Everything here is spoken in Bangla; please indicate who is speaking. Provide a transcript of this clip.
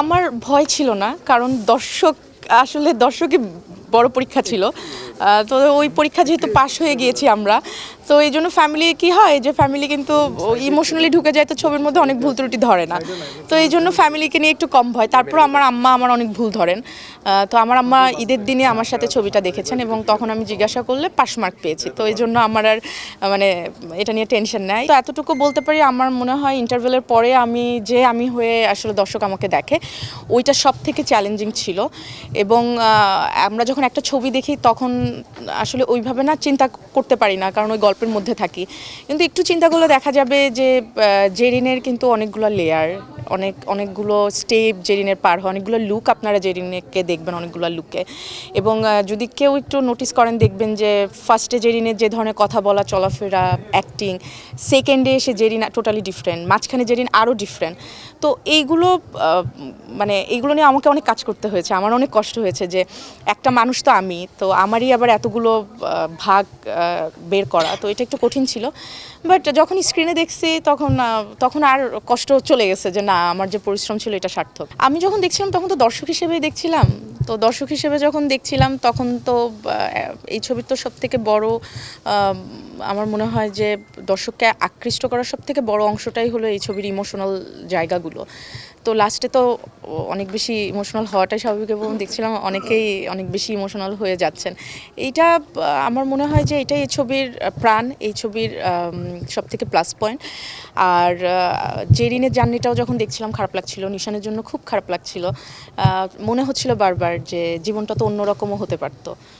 Speaker 1: আমার ভয় ছিল না কারণ দর্শক আসলে দর্শকই বড় পরীক্ষা ছিল। তো ওই পরীক্ষা যেহেতু পাশ হয়ে গিয়েছি আমরা, তো এই জন্য ফ্যামিলি কি হয় যে ফ্যামিলি কিন্তু ইমোশনালি ঢুকে যায়, তো ছবির মধ্যে অনেক ভুল ত্রুটি ধরে না। তো এই জন্য ফ্যামিলিকে নিয়ে একটু কম ভয়। তারপর আমার আম্মা আমার অনেক ভুল ধরেন। তো আমার আম্মা ঈদের দিনে আমার সাথে ছবিটা দেখেছেন এবং তখন আমি জিজ্ঞাসা করলে পাস মার্ক পেয়েছি। তো এই জন্য আমার আর মানে এটা নিয়ে টেনশন নেই। তো এতটুকু বলতে পারি, আমার মনে হয় ইন্টারভেলের পরে আমি, যে আমি হয়ে আসলে দর্শক আমাকে দেখে, ওইটা সব থেকে চ্যালেঞ্জিং ছিল। এবং আমরা যখন একটা ছবি দেখি, তখন আসলে ওইভাবে না চিন্তা করতে পারি না, কারণ ওই গল্পের মধ্যে থাকি। কিন্তু একটু চিন্তা করলে দেখা যাবে যে জেরিনের কিন্তু অনেকগুলো লেয়ার অনেক, অনেকগুলো স্টেপ জেরিনের পার হয়, অনেকগুলো লুক আপনারা জেরিনেকে দেখবেন, অনেকগুলো লুকে এবং যদি কেউ একটু নোটিস করেন, দেখবেন যে ফার্স্টে জেরিনের যে ধরনের কথা বলা, চলাফেরা অ্যাক্টিং সেকেন্ডে এসে জেরিন টোটালি ডিফারেন্ট মাঝখানে জেরিন আরও ডিফারেন্ট তো এইগুলো মানে এইগুলো নিয়ে আমাকে অনেক কাজ করতে হয়েছে। আমার অনেক কষ্ট হয়েছে যে একটা মানুষ তো আমি, তো আমারই আবার এতগুলো ভাগ বের করা। তো এটা একটু কঠিন ছিল। বাট যখন স্ক্রিনে দেখছি, তখন তখন আর কষ্ট চলে গেছে যে না আমার যে পরিশ্রম ছিল এটা সার্থক। আমি যখন দেখছিলাম তখন তো দর্শক হিসেবেই দেখছিলাম তো দর্শক হিসেবে যখন দেখছিলাম, তখন তো এই ছবির তো সব থেকে বড় আমার মনে হয় যে দর্শককে আকৃষ্ট করার সব থেকে বড় অংশটাই হলো এই ছবির ইমোশনাল জায়গাগুলো। তো লাস্টে তো অনেক বেশি ইমোশনাল হওয়াটাই স্বাভাবিক এবং দেখছিলাম অনেকেই অনেক বেশি ইমোশনাল হয়ে যাচ্ছেন। এইটা আমার মনে হয় যে এটাই এই ছবির প্রাণ, এই ছবির সব থেকে প্লাস পয়েন্ট আর জেরিনের জার্নিটাও যখন দেখছিলাম, খারাপ লাগছিল। নিশানের জন্য খুব খারাপ লাগছিল। মনে হচ্ছিল বারবার যে জীবনটা তো অন্যরকমও হতে পারতো।